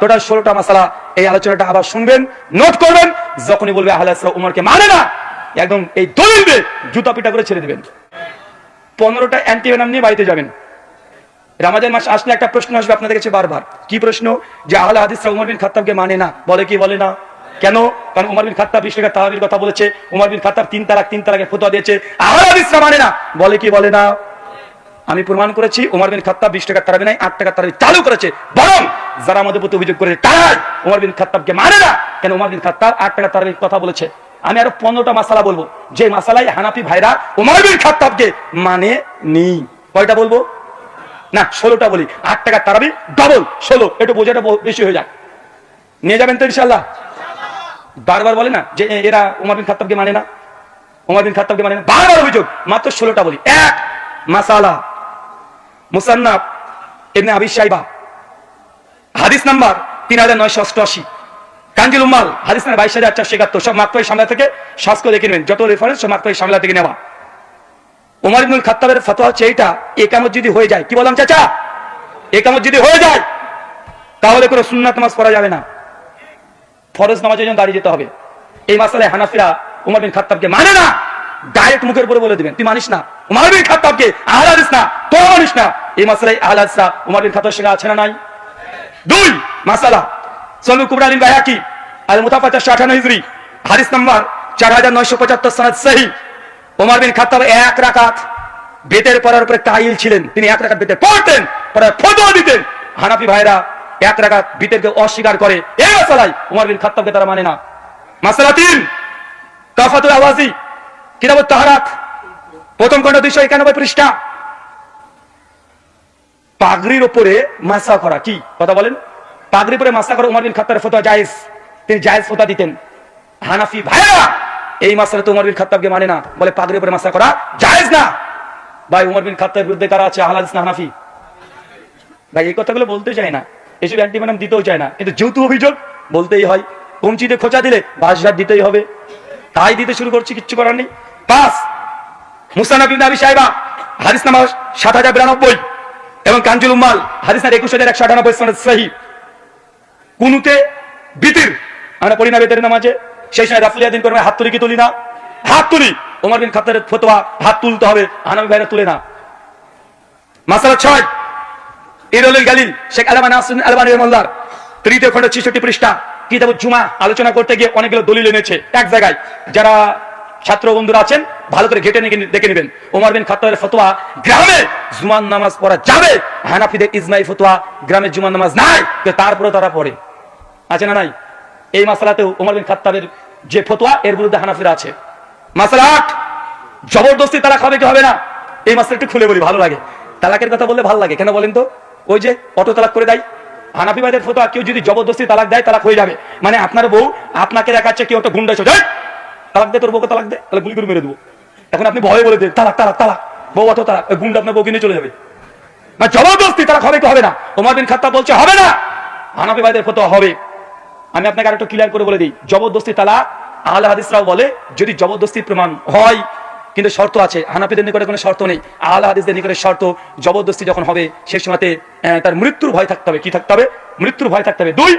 Total ষোলোটা মাসালা এই আলোচনাটা আবার শুনবেন নোট করবেন, যখনই বলবে আহলে উমরকে মানে না, একদম এই দলিল জুতা পিটা করে ছেড়ে দিবেন। পনেরোটা অ্যান্টিভেনাম নিয়ে বাড়িতে যাবেন। রামাজান মাস আসলে একটা প্রশ্ন আসবে আপনাদের কাছে বারবার। কি প্রশ্ন? যে আহলে হাদিসরা উমর বিন খাত্তাবকে মানে না। বলে কি বলে না? কেন? কারণ উমর বিন খাত্তাব বিশ তাহাবির কথা বলেছে। উমর বিন খাত্তাব তিন তালাক, তিন তালাকে ফতোয়া দিয়েছে। আহলে হাদিসরা মানে না। বলে কি বলে না? আমি প্রমাণ করেছি, উমর বিন খাত্তাব বিশ টাকা তারাবি নাই, আট টাকা তারাবি চালু করেছে। বরং যারা আমাদের প্রতি অভিযোগ করেছে, তারাই উমর বিন খাত্তাবকে মানে না। কেন উমর বিন খাত্তাব আট টাকা তারাবির কথা বলেছে? আমি আরও পনেরোটা মাসালা বলব। যে মাসালাই হানাফি ভাইরা উমর বিন খাত্তাবকে মানে নি কয়টা বলব? না, ষোলোটা বলি। আট টাকা তারাবি ডবল ষোলো। একটু বোঝাটা বেশি হয়ে যায় নিয়ে যাবেন তো ইনশাল্লাহ বারবার বলে না যে এরা উমর বিন খাত্তাবকে মানে না। উমর বিন খাত্তাবকে মানে না। বারবার অভিযোগ। মাত্র ষোলোটা বলি। এক মাসালা। মুসান্নাব ইবনে আবি সাইবা হাদিস নাম্বার তিন হাজার নয়শো অষ্টআশি। কাঞ্জিল উম্মাল, হাদিস নাম্বার বাইশ হাজার চারশো একাত্তর। সব মাত্রই সামলা থেকে শ্বাস দেখে নেবেন। যত রেফারেন্স সব মাত্রই সামলা থেকে নেওয়া। উমর ইবনুল খাত্তাবের ফতোয়া হচ্ছে এইটা একামত যদি হয়ে যায়, কি বললাম চাচা? একামত যদি হয়ে যায়, তাহলে কোনো সুন্নাত নামাজ পড়া যাবে না। ফরজ নামাজের জন্য দাঁড়িয়ে যেতে হবে। এই মাসালায় হানাফিরা উমর বিন খাত্তাবকে মানে না ডাইরেক্ট মুখের উপরে বলে দিবেন। তুই মানিস না। উমর বিন খাত্তাবকে আহলাদিস না তো মানিস না। এই মাসালায় আহলাদিসরা উমর বিন খাত্তাবের সঙ্গে আছে না নাই? দুই মাসালা, সনু কুবরালিন বায়াকি আল মুতাফা চারশো আঠান্ন হিজরি, হাদিস নাম্বার চার হাজার নয়শো পঁচাত্তর সনাদ সহি। ওমর বিন খাত্তাব এক রাকাত বেতের পড়ার উপরে তাইল ছিলেন। তিনি এক রাকাত বেতের পড়তেন, পরে ফতোয়া দিতেন। হানাফি ভাইরা এক রাকাত বিতেরকে অস্বীকার করে। এই মাসালাই উমর বিন খাত্তাবকে তারা মানে না। মাসালা তিন, কাফাতুল আওয়াজি কিতাব তাহারাত। প্রথম খণ্ড দুইশো একানব্বই পৃষ্ঠা। পাগড়ির উপরে মাসা করা, কি? কথা বলেন। পাগড়ির উপরে মাসা করা উমর বিন খাত্তাবের ফতোয়া জায়েজ। তিনি জায়েজ ফতোয়া দিতেন। হানাফি ভাইরা, এই মাসালা তো উমর বিন খাত্তাবকে মানে না। বলে পাগড়ির উপরে মাসা করা জায়েজ না। ভাই, উমর বিন খাত্তাবের বিরুদ্ধে কারা আছে? আহলাদিস না হানাফি? ভাই, এই কথাগুলো বলতে চায় না। এসব অ্যান্টিম্যানাম দিতেও চায় না। কিন্তু যেহেতু অভিযোগ, বলতেই হয়। কমচিতে খোঁচা দিলে বাসঘাট দিতেই হবে। তাই দিতে শুরু করছি, কিচ্ছু করার নেই। পাঁচ সাহেবা সাত হাজার বিরানব্বই এবং কাঞ্জুল উম্মাল একুশ হাজার একশো আটানব্বই কুনুতে বিতির, আমরা পড়ি না বেতের নামাজে, সেই সময় রাফুলিয়া দিন হাত তুলি কি তুলি না? হাত তুলি। ওমর ফতোয়া, হাত তুলতে হবে হানাবি ভাইরা তুলে না। মাসালা ছয় ইরুল গালিল, শেখ আলামা নাসির আলবানী রহমাল্লার তৃতীয় ছেষট্টি পৃষ্ঠা কিতাব জুমা, আলোচনা করতে গিয়ে অনেকগুলো দলিল এনেছে, এক জায়গায়। যারা ছাত্র বন্ধুরা আছেন, ভালো করে ঘেটে দেখে নেবেন। ওমর বিন খাত্তাবের ফতোয়া গ্রামে জুমান নামাজ পড়া যাবে। হানাফিদের ইজমাই ফতোয়া গ্রামে জুমান নামাজ নাই তারপরে তারা পড়ে। আছে না নাই? এই মাসালাতেও ওমর বিন খাত্তাবের যে ফতোয়া, এর বিরুদ্ধে হানাফিরা আছে। মাসালা আট, জবরদস্তি তালাক হবে কি হবে না? এই মাসটা একটু খুলে বলি, ভালো লাগে। তালাকের কথা বললে ভালো লাগে, কেন বলেন তো? ওই যে অটো তালাক করে দেয়। হানাফি ভাইদের ফতোয়া, কেউ যদি জবরদস্তি তালাক দেয়, তালাক হয়ে যাবে। মানে আপনার বউ আপনাকে দেখাচ্ছে কেউ একটা গুন্ডা সোজা তালাক দে, তোর বউকে তালাক দে, তাহলে গুলি করে মেরে দেবো। এখন আপনি ভয়ে বলে দেন তালাক তালাক তালাক। বউ অত তালাক ওই গুন্ডা আপনার বউকে নিয়ে চলে যাবে। না, জবরদস্তি তালাক হবে কি হবে না? ওমর বিন খাত্তাব বলছে, হবে না! হানাফি ভাইদের ফতোয়া হবে। আমি আপনাকে আরেকটু ক্লিয়ার করে বলে দিই, জবরদস্তি তালা আহলে হাদিসরাও বলে, যদি জবরদস্তি প্রমাণ হয়, কিন্তু শর্ত আছে, হানাফিদের নিকটে কোনো শর্ত নেই। আহলে হাদিসদের নিকটে শর্ত, জবরদস্তি যখন হবে সে সময়তে তার মৃত্যুর ভয় থাকতে হবে। কি থাকতে হবে? মৃত্যুর ভয় থাকতে হবে। দুই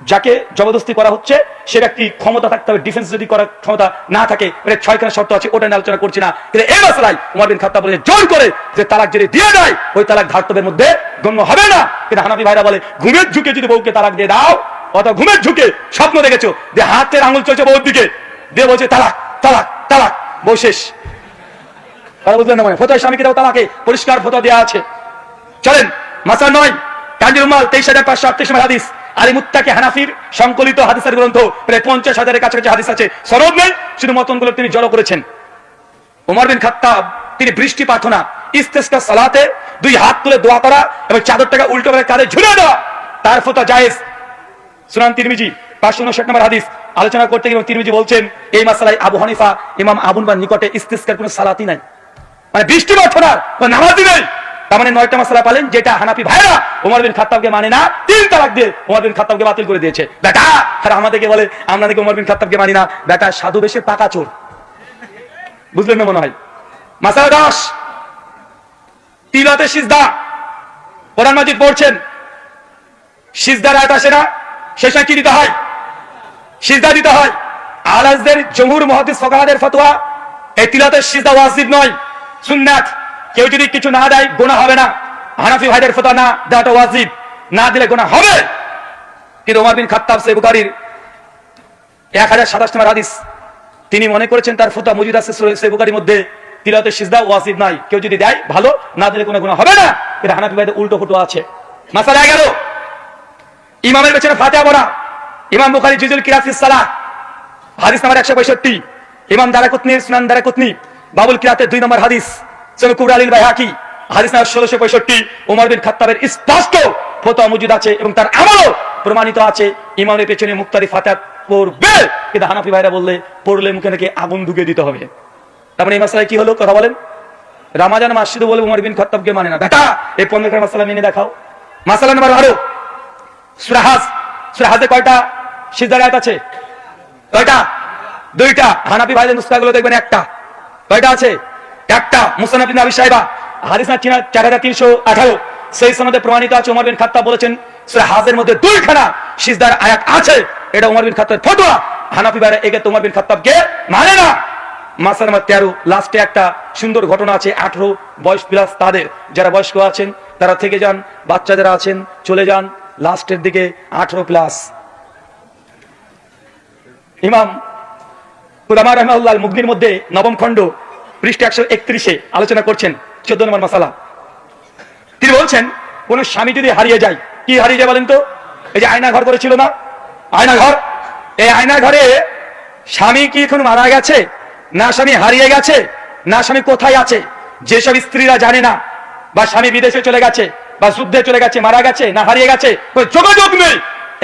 যাকে জবরদস্তি করা হচ্ছে, সে ব্যক্তি ক্ষমতা থাকতে হবে ডিফেন্স যদি করার ক্ষমতা না থাকে ছয়খানা শর্ত আছে, ওটা নিয়ে আলোচনা করছি না। কিন্তু এই মশলাই উমর বিন খাত্তাব বলে জোর করে যে তালাক যদি দিয়ে দেয়, ওই তালাক ধার্তবের মধ্যে গণ্য হবে না। কিন্তু হানাফি ভাইরা বলে, ঘুমের ঝুঁকে যদি বউকে তালাক দিয়ে দাও অথবা ঘুমের ঝুঁকে, স্বপ্ন দেখেছ, যে হাতের আঙুল চলছে বউর দিকে, দিয়ে বলছে, তালাক তালাক তালাক, বউ শেষ। তারা বুঝলেন না মানে ফতোয়া স্বামীকে দাও তালাকে, পরিষ্কার ফতোয়া দেওয়া আছে। চলেন মাসা নয় কাঞ্জির উম্মাল তেইশ হাজার পাঁচশো আটত্রিশ হাদিস। আলী হানাফির সংকলিত হাদিসের গ্রন্থ, প্রায় পঞ্চাশ হাজারের কাছাকাছি হাদিস আছে। নেই শুধু মতনগুলো তিনি জড়ো করেছেন। ওমর বিন খাত্তাব, তিনি বৃষ্টি প্রার্থনা সালাতে, দুই হাত তুলে দোয়া করা এবং চাদরটাকে উল্টো করে কাঁধে ঝুলে দেওয়া, তার ফতোয়া জায়েজ। সুনান তিরমিজি, পাঁচশো উনষাট নম্বর হাদিস, আলোচনা করতে গিয়ে তিরমিজি বলছেন, এই মাসালায় আবু হানিফা, ইমাম আবুন বা নিকটে ইস্তিস্কার কোনো সালাতি নাই। মানে বৃষ্টি প্রার্থনার কোনো নামাজই নেই। তার মানে নয়টা মাসালা পালেন, যেটা হানাফি ভাইরা বিন মানে না, তিন তালাক দিয়ে বিন বাতিল করে দিয়েছে। বেটা, আর আমাদেরকে বলে বিন মানি না। বেটা, সাধু পাকা চোর। বুঝলেন না মনে হয়? মাসালা তিলাতে সিজদা। কোরআন মাজিদ পড়ছেন। সিজদার আয়াত আসে না কি দিতে হয়? সিজদা দিতে হয়। আলাজদের জমহুর মহাদিস ফকাহাদের ফতোয়া। এই তিলাতের সিজদা ওয়াজিব নয়, সুন্নাত। কেউ যদি কিছু না দেয় গোনা হবে না। হানাফি ভাইদের ফতোয়া না দেওয়াটা ওয়াজিব। না দিলে গোনা হবে। কিন্তু ওমর বিন খাত্তাব সে বুখারীর এক হাজার সাতাশ নম্বর হাদিস, তিনি মনে করেছেন তার ফতোয়া মজুদ আছে সে বুখারীর মধ্যে। তিলাতের সিজদা ওয়াজিব নাই। কেউ যদি দেয়, ভালো। না দিলে কোনো গুণা হবে না। এটা হানাফি ভাইদের উল্টো ফুটো আছে। মাসালা গেল। ইমামের পেছনে ফাতেহা পড়া। ইমাম বুখারী, জুজুল কিরাফিস সালাহ। হাদিস নাম্বার একশো পঁয়ষট্টি। ইমাম দারাকুতনি, সুনান দারাকুতনি। বাবুল কিরাতের দুই নম্বর হাদিস। আলীল বাইহাকি হাদিস নাম্বার ষোলোশো পঁয়ষট্টি বিন স্পষ্ট ফতোয়া মজুদ আছে এবং তার আমলও প্রমাণিত আছে। ইমামের পেছনে মুক্তারি পড়বে। কিন্তু হানাফি ভাইরা বললে, পড়লে মুখে নাকি আগুন ঢুকে দিতে হবে। তার মানে এই কি হলো? কথা বলেন। রামাজান মাসিদ বলে উমর বিন মানে না। এই পনেরো মাসালা মেনে দেখাও। মাসালা নাম্বার বারো সুরাহাজ সুরাহাজে কয়টা? আছে। কয়টা? দুইটা। হানাফি ভাইদের নুসখাগুলো দেখবেন একটা। কয়টা আছে? একটা মুসানাফ বিন আবি সাহেবা, হাদিস না চিনা চার হাজার তিনশো আঠারো। সেই সনদে প্রমাণিত আছে ওমর বিন খাত্তাব বলেছেন সুরাহাজের মধ্যে দুইখানা সিজদার আয়াত আছে। এটা ওমর বিন খাত্তাবের ফতোয়া। হানাফি ভাইরা এগে তোমার বিন খাত্তাবকে মানে না। মাসার নাম্বার তেরো, লাস্টে একটা সুন্দর ঘটনা আছে, আঠারো বয়স প্লাস তাদের। যারা বয়স্ক আছেন, তারা থেকে যান, বাচ্চা যারা আছেন, চলে যান, লাস্টের দিকে আঠারো প্লাস। ইমাম রহমাল্লাহ মুগনির মধ্যে নবম খণ্ড। পৃষ্ঠ একশো একত্রিশে আলোচনা করছেন চোদ্দ নম্বর মশালা তিনি বলছেন, কোন স্বামী যদি হারিয়ে যায়, কি হারিয়ে যায় বলেন তো? এই যে আয়না ঘর করেছিল না? আয়না ঘর এই আয়না ঘরে স্বামী কি এখন মারা গেছে? না স্বামী হারিয়ে গেছে? না স্বামী কোথায় আছে? যেসব স্ত্রীরা জানে না, বা স্বামী বিদেশে চলে গেছে, বা যুদ্ধে চলে গেছে, মারা গেছে, না হারিয়ে গেছে যোগাযোগ নেই।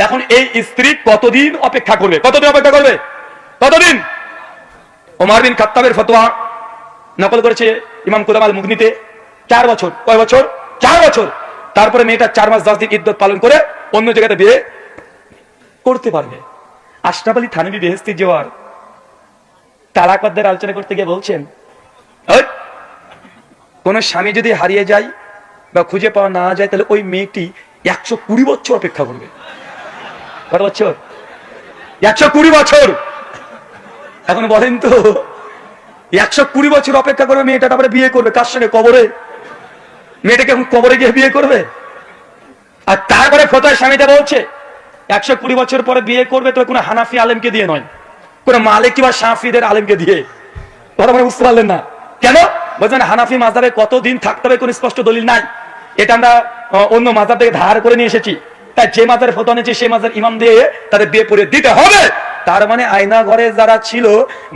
এখন এই স্ত্রী কতদিন অপেক্ষা করবে? কতদিন অপেক্ষা করবে? কতদিন? ওমর বিন খাত্তাবের ফতোয়া নকল করেছে ইমাম কুদামাল মুগনিতে চার বছর। কয় বছর? চার বছর। তারপরে মেয়েটা চার মাস দশ দিন ইদ্যত পালন করে অন্য জায়গাতে বিয়ে করতে পারবে। আশরাফ থানবী বেহেস্তি জোয়ার তালাকদের আলোচনা করতে গিয়ে বলছেন কোন স্বামী যদি হারিয়ে যায় বা খুঁজে পাওয়া না যায়, তাহলে ওই মেয়েটি একশো কুড়ি বছর অপেক্ষা করবে। কত বছর? একশো কুড়ি বছর। এখন বলেন তো একশো কুড়ি বছর অপেক্ষা করবে, মেয়েটা তারপরে বিয়ে করবে। কার সঙ্গে? কবরে। মেয়েটাকে এখন কবরে গিয়ে বিয়ে করবে? আর তারপরে ফতোয় স্বামীটা বলছে, একশো কুড়ি বছর পরে বিয়ে করবে তো কোনো হানাফি আলেমকে দিয়ে নয়। কোনো মালিক কিংবা সাফিদের আলেমকে দিয়ে। কথা মানে বুঝতে পারলেন না। কেন? বলছেন, হানাফি মাজাবে কতদিন থাকতে হবে কোন স্পষ্ট দলিল নাই। এটা আমরা অন্য মাজার থেকে ধার করে নিয়ে এসেছি। তাই যে মাজার ফটো নিয়েছে, সেই মাজার ইমাম দিয়ে তাদের বিয়ে পড়ে দিতে হবে। তার মানে আয়না ঘরে যারা ছিল,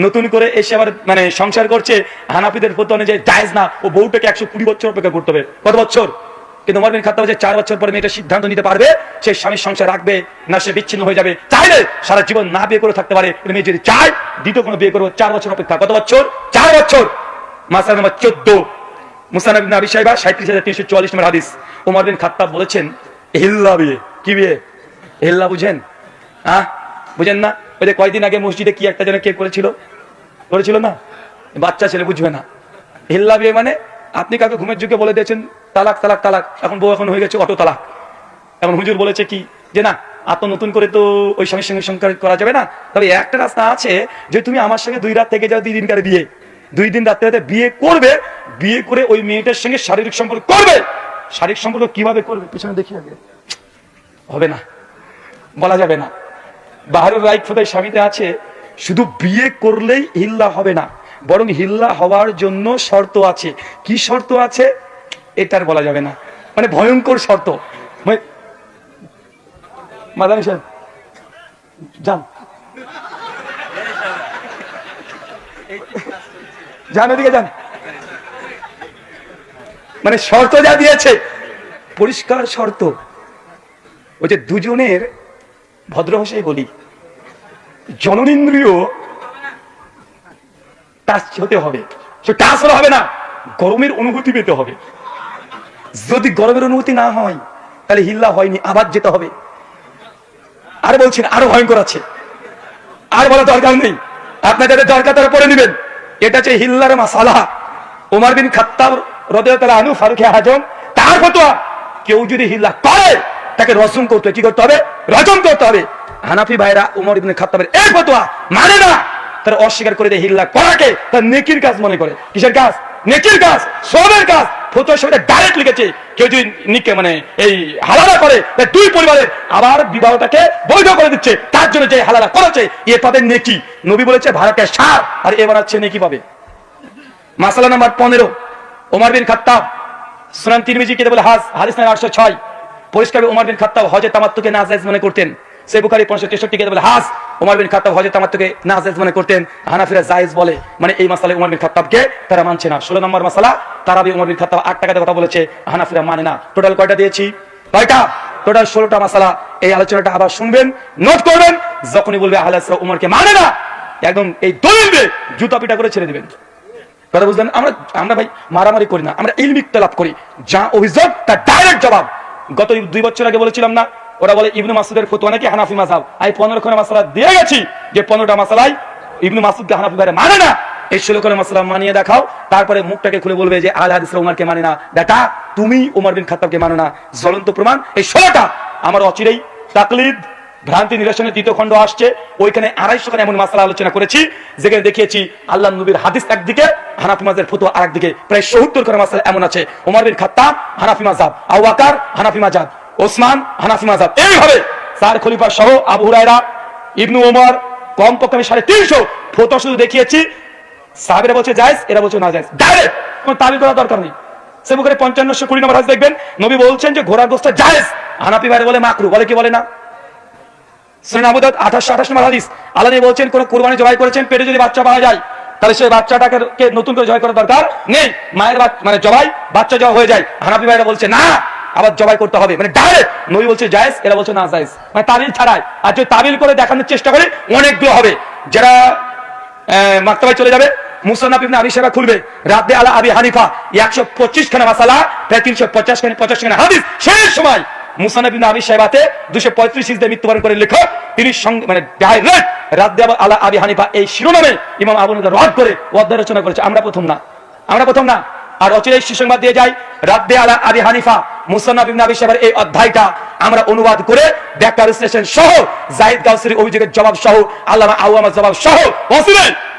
নতুন করে এসে আবার মানে সংসার করছে, হানাফিদের ফটো অনুযায়ী জায়েজ না, ও বউটাকে একশো কুড়ি বছর অপেক্ষা করতে হবে। কত বছর? কিন্তু চার বছর পরে মেয়েটা সিদ্ধান্ত নিতে পারবে, সে স্বামীর সংসার রাখবে, না সে বিচ্ছিন্ন হয়ে যাবে। চাইলে সারা জীবন না বিয়ে করে থাকতে পারে মেয়ে যদি চায়, দ্বিতীয় কোনো বিয়ে করব, চার বছর অপেক্ষা। কত বছর? চার বছর। মাসাল নম্বর চোদ্দ। মুসানব আবি সাহেবা সাঁত্রিশ হাজার তিনশো চুয়াল্লিশ নম্বর হাদিস। উমর বিন খাত্তাব বলেছেন হিল্লা বিয়ে, কি বিয়ে? হিল্লা বুঝেন? হ্যাঁ বুঝেন না? ওই যে কয়দিন আগে মসজিদে কি একটা যেন কে করেছিল? করেছিল না? বাচ্চা ছেলে, বুঝবে না। হিল্লা বিয়ে মানে আপনি কাউকে ঘুমের যুগে বলে দিয়েছেন, তালাক তালাক তালাক। এখন বউ এখন হয়ে গেছে অটো তালাক। এখন হুজুর বলেছে কি, যে না তো নতুন করে তো ওই স্বামীর সঙ্গে সংসার করা যাবে না। তবে একটা রাস্তা আছে যে তুমি আমার সঙ্গে দুই রাত থেকে যাও দুই দিনকার বিয়ে। দুই দিন রাত্রে রাতে বিয়ে করবে, বিয়ে করে ওই মেয়েটার সঙ্গে শারীরিক সম্পর্ক করবে। শারীরিক সম্পর্ক কীভাবে করবে, পিছনে দেখি আগে। হবে না। বলা যাবে না। বাহারুর রাইট ফোদায় স্বামীতে আছে, শুধু বিয়ে করলেই হিল্লা হবে না, বরং হিল্লা হওয়ার জন্য শর্ত আছে। কি শর্ত আছে? এটার বলা যাবে না। মানে ভয়ঙ্কর শর্ত। মানে- মাদানি সাহেব, যান। যান ওদিকে যান। মানে শর্ত যা দিয়েছে, পরিষ্কার শর্ত। ওই যে দুজনের ভদ্র ভাষায় বলি, জননেন্দ্রিয় টাচ হতে হবে। সে টাচ হলে হবে না, গরমের অনুভূতি পেতে হবে। যদি গরমের অনুভূতি না হয়, তাহলে হিল্লা হয়নি, আবার যেতে হবে। আর বলছেন, আরও ভয়ঙ্কর আছে। আর বলা দরকার নেই। আপনার যাদের দরকার, তারা পড়ে নেবেন। এটা হচ্ছে হিল্লার মাসালা। ওমর বিন খাত্তাব রদে তারা আনু ফারুক আজম, তার ফতোয়া, কেউ যদি হিল্লা করে তাকে রসম করতে হবে। কি করতে হবে? রজম করতে হবে। হানাফি ভাইরা উমর ইবনে খাত্তাবের এই ফতোয়া মানে না। তারা অস্বীকার করে দেয় হিল্লা করাকে। তার নেকির কাজ মনে করে। কিসের কাজ? নেকির কাজ সবের কাজ। ফতোয়ার সাথে ডাইরেক্ট লিখেছে। কেউ যদি নিকে মানে এই হালালা করে দুই পরিবারের আবার বিবাহটাকে বৈধ করে দিচ্ছে। তার জন্য যে হালালা করেছে, এ পাবে নেকি। নবী বলেছে, ভারতের সার। আর এ বানাচ্ছে নেকি পাবে। মাসালা নাম্বার পনেরো। ওমর বিন খাত্তাব, সুনান তিরমিজি কে বলে হাজ হাদিস নাম্বার আটশো ছয়। পরিষ্কার ওমর বিন খাত্তাব হজে তামাত্তুকে নাজায়েজ মনে করতেন। সে বুখারি পনেরোশো তেষট্টি কে বলে হাজ ওমর বিন খাত্তাব হজে তামাত্তুকে নাজায়েজ মনে করতেন। হানাফিরা জায়েজ বলে মানে এই মাসালে ওমর বিন খাত্তাবকে তারা মানছে না। ষোলো নম্বর মাসালা তারা ওমর বিন খাত্তাব আট টাকাতে কথা বলেছে, হানাফিরা মানে না। টোটাল কয়টা দিয়েছি? কয়টা? টোটাল ষোলোটা মাসালা। এই আলোচনাটা আবার শুনবেন নোট করবেন, যখনই বলবে আহলে হাদিসরা উমরকে মানে না, একদম এই দলিল দিয়ে জুতা পিটা করে ছেড়ে দিবেন। কথা বুঝলেন? আমরা আমরা ভাই মারামারি করি না, আমরা ইলমিক লাভ করি। যা অভিযোগ, তার ডাইরেক্ট জবাব। গত দুই বছর আগে বলেছিলাম না, ওরা বলে ইবনু মাসুদের ফতুয়া নাকি হানাফি মাসাব আমি পনেরো খানা মাসালা দিয়ে গেছি যে পনেরোটা মাসালাই ইবনু মাসুদকে হানাফি ঘরে মানে না। এই ষোলো খানা মাসালা মানিয়ে দেখাও, তারপরে মুখটাকে খুলে বলবে যে আল হাদিস উমারকে মানে না। বেটা, তুমি ওমর বিন খাতাবকে মানো না। জ্বলন্ত প্রমাণ। এই ষোলোটা আমার অচিরেই তাকলিদ ভ্রান্তি নিরসনের দ্বিতীয় খণ্ড আসছে। ওইখানে আড়াইশো খানে এমন মাসালা আলোচনা করেছি, যেখানে দেখিয়েছি আল্লাহ নবীর হাদিস একদিকে, হানাফি মাজার ফতুয়া আর একদিকে প্রায় সত্তর করে মাসালা এমন আছে। ওমর বিন খাত্তাব, হানাফি মাজাব আবু আকার হানাফি মাজাব ওসমান, হানাফি মাজাব এইভাবে স্যার খলিফা সহ আবু হুরায়রা, ইবনু ওমর কম পক্ষে আমি সাড়ে তিনশো ফতুয়া শুধু দেখিয়েছি। সাহাবেরা বলছে জায়েজ, এরা বলছে না যাইস ডাইরেক্ট কোনো তাবিল করার দরকার নেই। সে মুখে পঞ্চান্নশো কুড়ি নম্বর হাদিস দেখবেন, নবী বলছেন যে ঘোড়ার গোস্ত জায়েজ। হানাফি ভাইরা বলে মাকরু, বলে কি বলে না? দাউদ 28 28 নম্বর হাদিস। বলছেন, কোন জবাই করেছেন, পেটে যদি বাচ্চা পাওয়া যায়, তাহলে সেই বাচ্চাটাকে নতুন করে করার দরকার নেই। মায়ের মানে জবাই বাচ্চা হয়ে যায়। হানাফি ভাইরা বলছে, না, আবার জবাই করতে হবে। মানে ডাইরেক্ট বলছে এরা বলছে, না মানে আর যদি করে দেখানোর চেষ্টা করে, অনেকগুলো হবে। যারা মাক্তাবায় চলে যাবে, মুসান্নাফ ইবনে খুলবে। রাদ্দে আলা আবি হানিফা 125 খানা মাসালা, প্রায় 350 খানা 50 খানা হাদিস সেই সময়। আবি সাহেবাতে 235 হিজরিতে মৃত্যুবরণ করে লেখক তিনি মানে ডাইরেক্ট রাদ্দে আলা আবি হানিফা এই শিরোনামে ইমাম আবু রদ করে অধ্যায় রচনা করেছে। আমরা প্রথম না। আমরা প্রথম না। আর অচিরেই সুসংবাদ দিয়ে যাই রাদ্দে আলা আবি হানিফা মুসান্নাফ ইবনে আবি সাহেবের এই অধ্যায়টা আমরা অনুবাদ করে ব্যাখ্যা, বিশ্লেষণ সহ, জাহিদ গাউসের অভিযোগের জবাব সহ, আল্লামা আউয়ামার জবাব সহ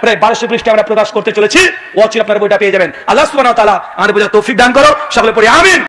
প্রায় বারোশো পৃষ্ঠে আমরা প্রকাশ করতে চলেছি। অচির আপনার বইটা পেয়ে যাবেন। আল্লাহ সুবহানাহু ওয়া তাআলা আমাদের বোঝার তৌফিক দান করো। সকলে পড়ি আমিন।